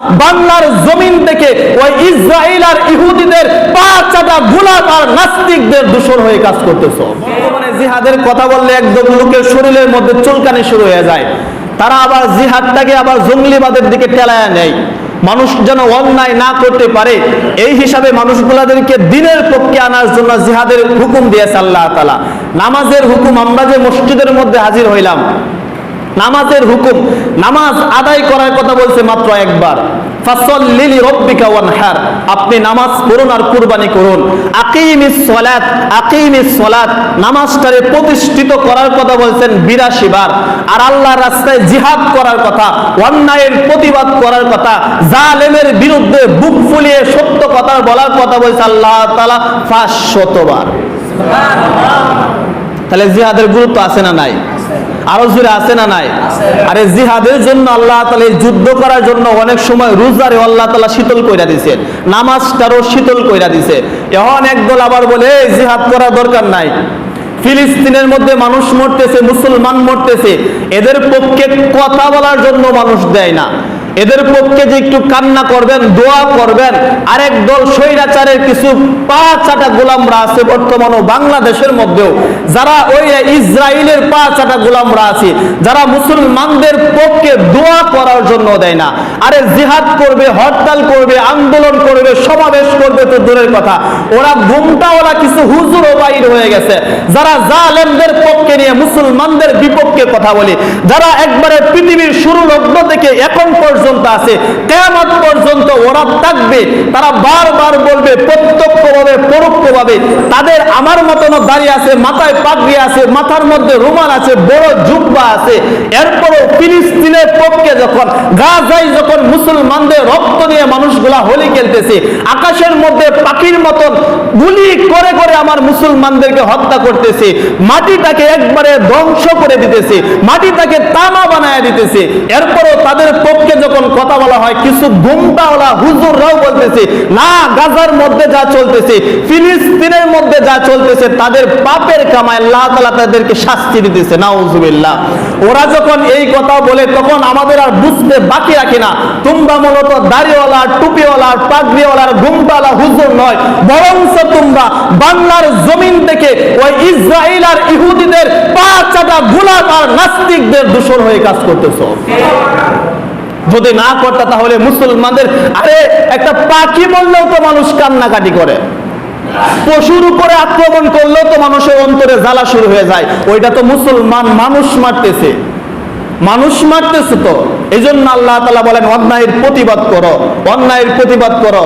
বাংলার জমিন থেকে ওই ইসরায়েল আর ইহুদিদের পাঁচ চাটা গোলাম আর নাস্তিকদের দূষণ হয়ে কাজ করতেছো। বর্তমানে জিহাদের কথা বললে একদম লোকের শরীরের মধ্যে চুলকানি শুরু হয়ে যায়। তারা আবার জিহাদটাকে আবার জঙ্গলিবাদের দিকে টেলায়া নেয়। মানুষ যেন অন্যায় না করতে পারে, এই হিসাবে মানুষগুলাদেরকে দিনের পক্ষে আনার জন্য জিহাদের হুকুম দিয়েছে আল্লাহ তালা নামাজের হুকুম আমরা যে মসজিদের মধ্যে হাজির হইলাম নামাজের হুকুম, নামাজ আদায় করার কথা বলছে মাত্র একবার। রব্বিকা ওয়ানহার, আপনি নামাজ পড়ুন আর কুরবানি করুন। নামাজটারে প্রতিষ্ঠিত করার কথা বলছেন 82 বার। আর আল্লাহর রাস্তায় জিহাদ করার কথা, অন্যায়ের প্রতিবাদ করার কথা, জালেমের বিরুদ্ধে বুক ফুলিয়ে সত্য কথা বলার কথা বলছে আল্লাহ তাআলা 500 বার। তাহলে জিহাদের গুরুত্ব আছে না নাই? আরও জোরে আছে না নাই? আরে জিহাদের জন্য আল্লাহ তালা যুদ্ধ করার জন্য অনেক সময় রোজারে আল্লাহ তালা শীতল কইরা দিছে নামাজটারও শীতল কইরা দিছে এখন একদল আবার বলে, "এই জিহাদ করা দরকার নাই। ফিলিস্তিনের মধ্যে মানুষ মরতেছে, মুসলমান মরতেছে, এদের পক্ষে কথা বলার জন্য মানুষ দেয় না। এদের পক্ষে যে একটু কান্না করবেন, দোয়া করবেন, আরেক দল স্বৈরাচারের কিছু পা চাটা গোলামরা আছে বর্তমানে বাংলাদেশের মধ্যেও। যারা ওই ইসরায়েলের পা চাটা গোলামরা আছে, যারা মুসলমানদের পক্ষে দোয়া করার জন্য দেয় না। আরে জিহাদ করবে, হরতাল করবে, আন্দোলন করবে, সমাবেশ করবে তো দূরের কথা। ওরা ঘুমটা, ওরা কিছু হুজুর বাইর হয়ে গেছে। যারা জালেমদের পক্ষে নিয়ে মুসলমানদের বিপক্ষে কথা বলে, যারা একবারে পৃথিবীর শুরু লগ্ন থেকে এখন পর্যন্ত আছে কেমন পর্যন্ত ওরা থাকবে তারা বারবার বলবে পরোক্ষভাবে তাদের আমার মতন দাঁড়িয়ে আছে, মাথায় পাগড়ি আছে, মাথার মধ্যে রুমাল আছে, বড় জুব্বা আছে। এরপরও ফিলিস্তিনের পক্ষে যখন, গাজায় যখন মুসলমানদের রক্ত নিয়ে মানুষগুলা হোলি খেলতেছে, আকাশের মধ্যে পাখির মতন গুলি করে করে আমার মুসলমানদেরকে হত্যা করতেছে, মাটিটাকে একবারে ধ্বংস করে দিতেছে, মাটিটাকে তামা বানায় দিতেছে। এরপরও তাদের পক্ষে যখন কথা বলা হয়, কিছু ঘুমটাওয়ালা হুজুররাও বলতেছে, না, গাজার মধ্যে যা চলতেছে ফিলিস্তিনের মধ্যে যা চলতেছে, তাদের পাপের কামায় আল্লাহ তাআলা তাদেরকে শাস্তি দিতেছে। নাউজুবিল্লাহ। ওরা যখন এই কথা বলে, তখন আমাদের আর বুঝতে বাকি রাখে না। তোমরা মূলত দাড়িওয়ালা, টুপিওয়ালা, পাগড়িওয়ালা ঘুমটাওয়ালা হুজুর নয়। বরঞ্চ তোমরা বাংলার জমিন থেকে ওই ইসরায়েল আর ইহুদিদের পা চাটা গোলাম আর নাস্তিকদের দূষণ হয়ে কাজ করতেছো। যদি না করতে তাহলে মুসলমানদের, আরে একটা পাখি বললেও তো মানুষ কান্নাকাটি করে। পশুর উপরে আক্রমণ করলেও তো মানুষের অন্তরে জ্বালা শুরু হয়ে যায়। ওইটা তো মুসলমান মানুষ মারতেছে। মানুষ মারতেছে তো। এই জন্য আল্লাহ তালা বলেন, অন্যায়ের প্রতিবাদ করো। অন্যায়ের প্রতিবাদ করো।